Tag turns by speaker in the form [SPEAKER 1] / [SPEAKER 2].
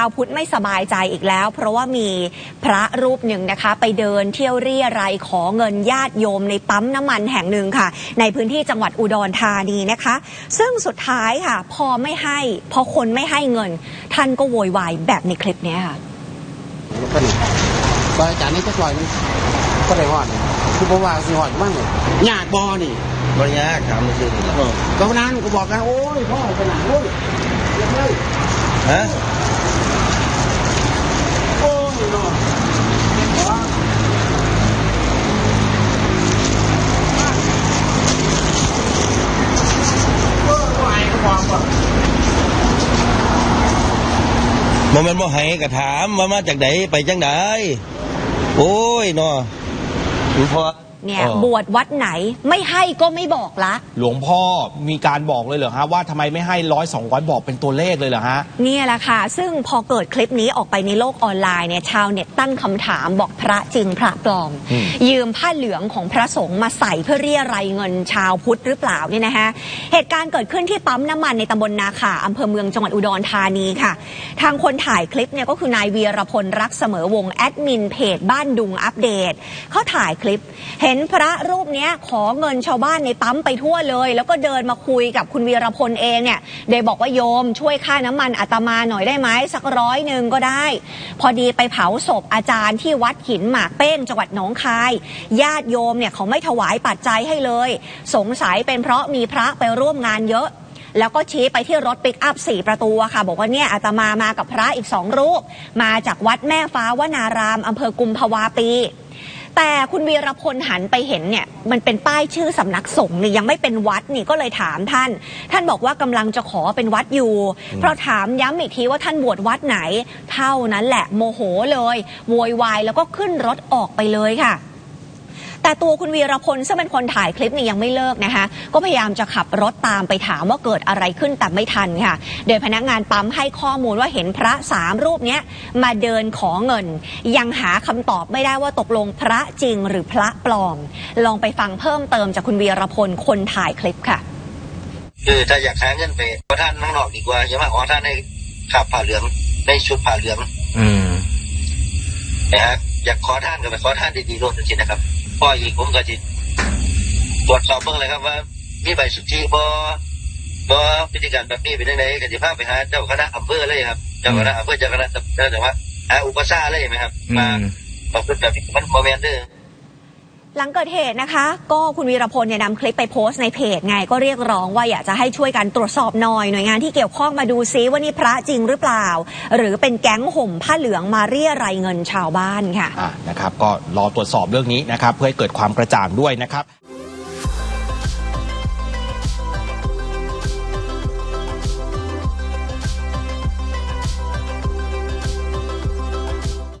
[SPEAKER 1] าวพุทธไม่สบายใจอีกแล้ว เพราะว่ามีพระรูปหนึ่งนะคะ ไปเดินเที่ยวเรียรายขอเงินญาติโยมในปั๊มน้ำมันแห่งหนึ่งค่ะ ในพื้นที่จังหวัดอุดรธานีนะคะ ซึ่งสุดท้ายค่ะ พอไม่ให้พอคนไม่ให้เงิน ท่านก็โวยวายแบบในคลิปเนี้ยค่ะ
[SPEAKER 2] แล้วก็นี่ซอยจานนี้จะซอยนี่ก็ได้หอดนี่คือบอกว่าสิหอดมั่งเลยยากบอนี่
[SPEAKER 3] บริยากถามมันคือนี่แหละ
[SPEAKER 2] เออก็วันนั้นก็บอกกันโอ้ยพ่อขนาดโอ้ยเรียบเลย
[SPEAKER 3] ฮะ
[SPEAKER 2] โอ้ยเนาะ
[SPEAKER 3] มันมันบ่ให้กระถามว่ามาจากไหนไปจังไดโอ้ยเนาะหลวงพ่อ
[SPEAKER 1] เนี่ย
[SPEAKER 4] เออ
[SPEAKER 1] บวชวัดไหนไม่ให้ก็ไม่บอกละ
[SPEAKER 4] หลวงพ่อมีการบอกเลยเหรอฮะว่าทำไมไม่ให้ร้อยสองร้อยบอกเป็นตัวเลขเลยเหรอฮะ
[SPEAKER 1] เนี่ยแหละค่ะ ซึ่งพอเกิดคลิปนี้ออกไปในโลกออนไลน์เนี่ยชาวเน็ตตั้งคำถามบอกพระจริงพระปลอม
[SPEAKER 4] อืม
[SPEAKER 1] ยืมผ้าเหลืองของพระสงฆ์มาใส่เพื่อเรียรายเงินชาวพุทธหรือเปล่าเนี่ยนะคะเหตุการณ์เกิดขึ้นที่ปั๊มน้ำมันในตำบลนาขาอำเภอเมืองจังหวัดอุดรธานีค่ะ ทางคนถ่ายคลิปเนี่ยก็คือนายวีรพลรักเสมอวงศ์แอดมินเพจบ้านดุงอัปเดตเขาถ่ายคลิป เห็เห็นพระรูปนี้ขอเงินชาวบ้านในปั๊มไปทั่วเลย แล้วก็เดินมาคุยกับคุณวีรพลเองเนี่ยโดยบอกว่าโยมช่วยค่าน้ำมันอาตมาหน่อยได้ไหมสักร้อยหนึ่งก็ได้ พอดีไปเผาศพอาจารย์ที่วัดหินหมากเป้งจังหวัดหนองคาย ญาติโยมเนี่ยเขาไม่ถวายปัจจัยให้เลย สงสัยเป็นเพราะมีพระไปร่วมงานเยอะแล้วก็ชี้ไปที่รถปิกอัพสี่ประตูค่ะ บอกว่าเนี่ยอาตมามากับพระอีกสองรูป มาจากวัดแม่ฟ้าวนารามอำเภอกุมภาวาปี แต่คุณวีรพลหันไปเห็นเนี่ยมันเป็นป้ายชื่อสำนักสงฆ์นี่ยังไม่เป็นวัดนี่ก็เลยถามท่าน ท่านบอกว่ากำลังจะขอเป็นวัดอยู่ เพราะถามย้ำอีกทีว่าท่านบวชวัดไหน เท่านั้นแหละโมโหเลยโวยวายแล้วก็ขึ้นรถออกไปเลยค่ะ แต่ตัวคุณวีรพลซึ่งเป็นคนถ่ายคลิปนี่ยังไม่เลิกนะคะ ก็พยายามจะขับรถตามไปถามว่าเกิดอะไรขึ้นแต่ไม่ทันค่ะ โดยพนักงานปั๊มให้ข้อมูลว่าเห็นพระสามรูปเนี้ยมาเดินขอเงิน ยังหาคำตอบไม่ได้ว่าตกลงพระจริงหรือพระปลอม ลองไปฟังเพิ่มเติมจากคุณวีรพลคนถ่ายคลิปค่ะ
[SPEAKER 3] คือถ้าอยากหาเงินไปขอท่านข้างนอกดีกว่าอย่ามาขอท่านในขับผ้าเหลืองในชุดผ้าเหลือง
[SPEAKER 4] อืม
[SPEAKER 3] นะฮะ อยากขอท่านก็ไปขอท่านดีๆรวมจริงๆนะครับพ่ออีกผมก็จะตรวจสอบเบื้องเลยครับว่า มีใบสุทธิบ่บ่พิธีการแบบนี้เป็นยังไงกันจะพาไปหาเจ้าคณะอำเภอเลยครับ เจ้าคณะอำเภอเจ้าคณะเจ้าแต่ว่าหาอุปสรรคเลยไหมครับ มาบอกเป็นแบบนี้มันโมเมนเดอร์
[SPEAKER 1] หลังเกิดเหตุนะคะ ก็คุณวีรพลเนี่ยนำคลิปไปโพสต์ในเพจไง ก็เรียกร้องว่าอยากจะให้ช่วยกันตรวจสอบหน่อยหน่วยงานที่เกี่ยวข้องมาดูซิว่านี่พระจริงหรือเปล่า หรือเป็นแก๊งห่มผ้าเหลืองมาเรียรายเงินชาวบ้านค่ะ
[SPEAKER 4] อ่านะครับ ก็รอตรวจสอบเรื่องนี้นะครับ เพื่อให้เกิดความกระจ่างด้วยนะครับ